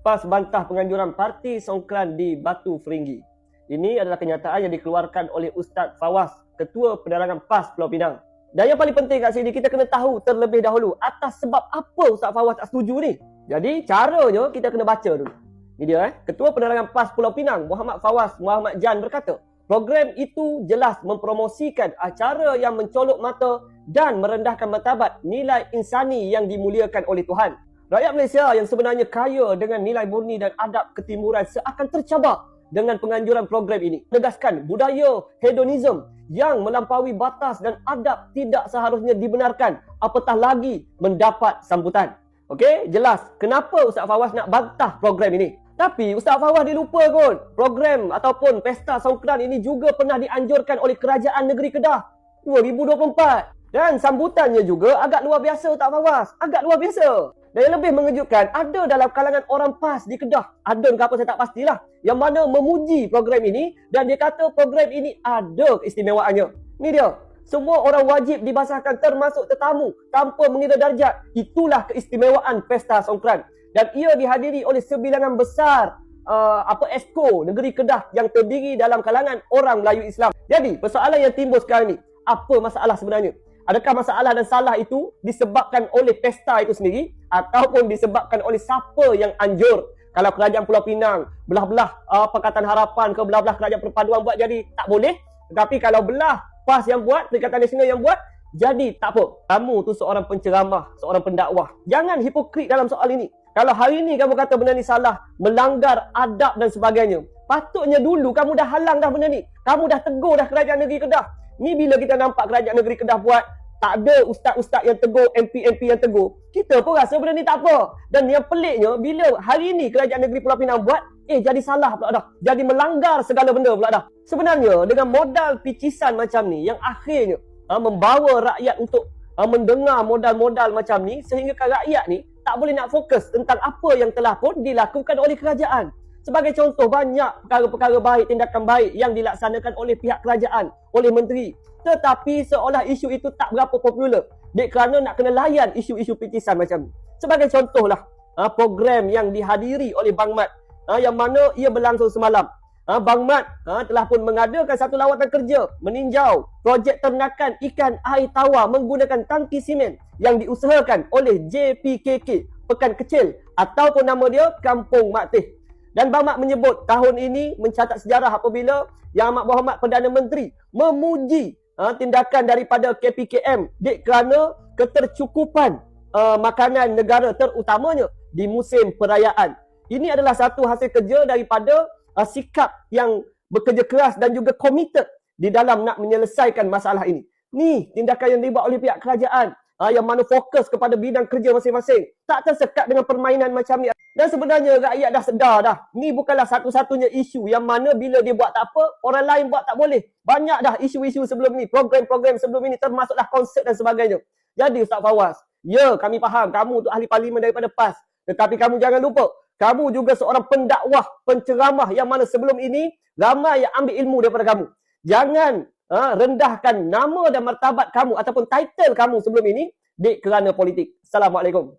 PAS bantah penganjuran parti songkran di Batu Feringgi. Ini adalah kenyataan yang dikeluarkan oleh Ustaz Fawaz, Ketua Penerangan PAS Pulau Pinang. Dan yang paling penting kat sini, kita kena tahu terlebih dahulu atas sebab apa Ustaz Fawaz tak setuju ni. Jadi, caranya kita kena baca dulu. Ini dia eh. Ketua Penerangan PAS Pulau Pinang, Muhammad Fawaz Muhammad Jan berkata, program itu jelas mempromosikan acara yang mencolok mata dan merendahkan martabat nilai insani yang dimuliakan oleh Tuhan. Rakyat Malaysia yang sebenarnya kaya dengan nilai murni dan adab ketimuran seakan tercabar dengan penganjuran program ini. Menegaskan budaya hedonism yang melampaui batas dan adab tidak seharusnya dibenarkan apatah lagi mendapat sambutan. Okey, jelas kenapa Ustaz Fawaz nak bantah program ini. Tapi Ustaz Fawaz dia lupa kot, program ataupun pesta songkran ini juga pernah dianjurkan oleh Kerajaan Negeri Kedah 2024. Dan sambutannya juga agak luar biasa Ustaz Fawaz, agak luar biasa. Dan yang lebih mengejutkan, ada dalam kalangan orang PAS di Kedah, ada ke apa saya tak pastilah, yang mana memuji program ini dan dia kata program ini ada keistimewaannya. Ni dia, semua orang wajib dibasahkan termasuk tetamu tanpa mengira darjat. Itulah keistimewaan Pesta Songkran. Dan ia dihadiri oleh sebilangan besar uh, apa esko negeri Kedah yang terdiri dalam kalangan orang Melayu Islam. Jadi, persoalan yang timbul sekarang ni, apa masalah sebenarnya? Adakah masalah dan salah itu disebabkan oleh pesta itu sendiri ataupun disebabkan oleh siapa yang anjur? Kalau kerajaan Pulau Pinang belah-belah uh, Pakatan Harapan ke belah-belah kerajaan perpaduan buat jadi tak boleh. Tetapi kalau belah PAS yang buat, Perikatan Nasional yang buat, jadi tak apa. Kamu tu seorang penceramah, seorang pendakwah. Jangan hipokrit dalam soal ini. Kalau hari ini kamu kata benda ni salah, melanggar adab dan sebagainya, patutnya dulu kamu dah halang dah benda ni. Kamu dah tegur dah kerajaan negeri Kedah. Ni bila kita nampak kerajaan negeri Kedah buat tak ada ustaz-ustaz yang tegur, MP-MP yang tegur. Kita pun rasa benda ni tak apa. Dan yang peliknya, bila hari ini kerajaan negeri Pulau Pinang buat, eh jadi salah pula dah. Jadi melanggar segala benda pula dah. Sebenarnya, dengan modal picisan macam ni, yang akhirnya ha, membawa rakyat untuk ha, mendengar modal-modal macam ni, sehingga rakyat ni tak boleh nak fokus tentang apa yang telah pun dilakukan oleh kerajaan. Sebagai contoh, banyak perkara-perkara baik, tindakan baik yang dilaksanakan oleh pihak kerajaan, oleh menteri. Tetapi seolah isu itu tak berapa popular. Dek kerana nak kena layan isu-isu pitisan macam ni. Sebagai contohlah, ha, program yang dihadiri oleh Bang Mat, ha, yang mana ia berlangsung semalam. Ha, Bang Mat telah pun mengadakan satu lawatan kerja meninjau projek ternakan ikan air tawar menggunakan tangki simen yang diusahakan oleh JPKK Pekan Kecil ataupun nama dia Kampung Mak Teh. Dan Bang Mat menyebut tahun ini mencatat sejarah apabila Yang Amat Muhammad Perdana Menteri memuji uh, tindakan daripada KPKM dek kerana ketercukupan uh, makanan negara terutamanya di musim perayaan. Ini adalah satu hasil kerja daripada uh, sikap yang bekerja keras dan juga komited di dalam nak menyelesaikan masalah ini. Ni tindakan yang dibuat oleh pihak kerajaan uh, yang mana fokus kepada bidang kerja masing-masing. Tak tersekat dengan permainan macam ni. Dan sebenarnya rakyat dah sedar dah. Ni bukanlah satu-satunya isu yang mana bila dia buat tak apa, orang lain buat tak boleh. Banyak dah isu-isu sebelum ni, program-program sebelum ini termasuklah konsert dan sebagainya. Jadi Ustaz Fawaz, ya kami faham kamu tu ahli parlimen daripada PAS. Tetapi kamu jangan lupa, kamu juga seorang pendakwah, penceramah yang mana sebelum ini ramai yang ambil ilmu daripada kamu. Jangan ha, rendahkan nama dan martabat kamu ataupun title kamu sebelum ini di kerana politik. Assalamualaikum.